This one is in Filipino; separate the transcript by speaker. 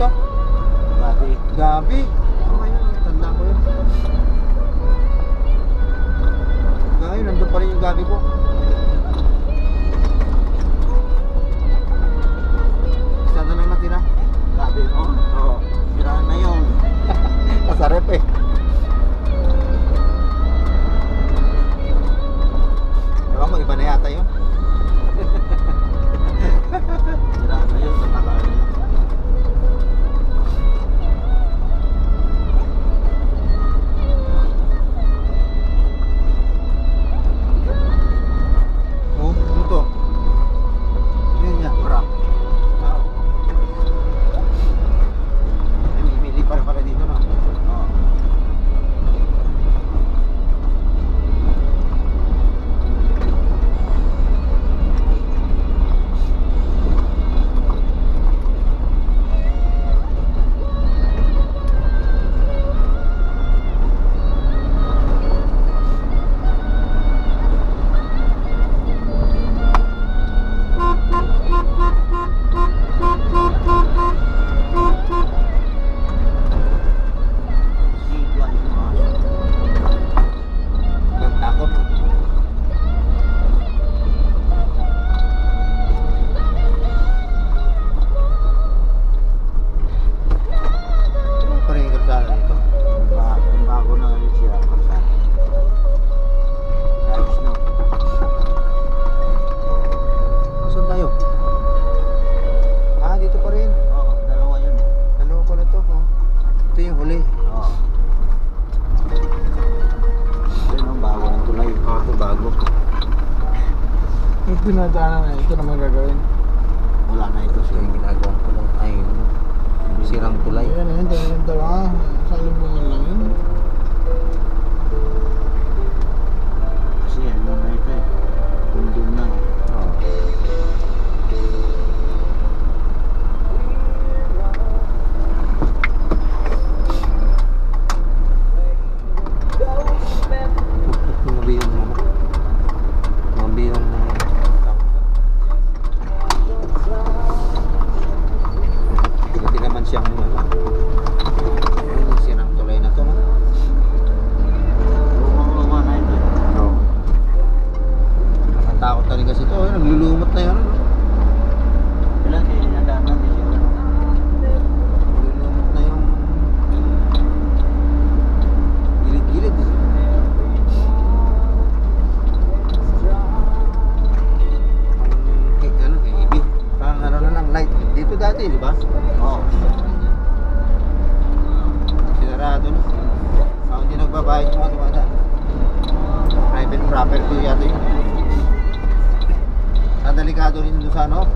Speaker 1: to?
Speaker 2: Gabi.
Speaker 1: Gabi? Ano yun? Tanda ko yun. Ngayon, nandun pa rin yung gabi ko. Pinadaanan na ito naman gagawin.
Speaker 2: Wala na ito siya. yung
Speaker 1: ginagawa ko lang. Ay,
Speaker 2: sirang
Speaker 1: tulay. Ayan, ayan, talagang dalawa. Sa lubungan lang yun. Kasi naglulumot na yun.
Speaker 2: ano? Kayo nadaanan din siya.
Speaker 1: Naglulumot na yung gilid-gilid. eh. Ang ano. Parang ano na lang, light. Dito dati, di ba?
Speaker 2: Oo.
Speaker 1: Sinarado na. Ako hindi nagbabayad mga tumada. Private property yata yun. fabricadores indusanos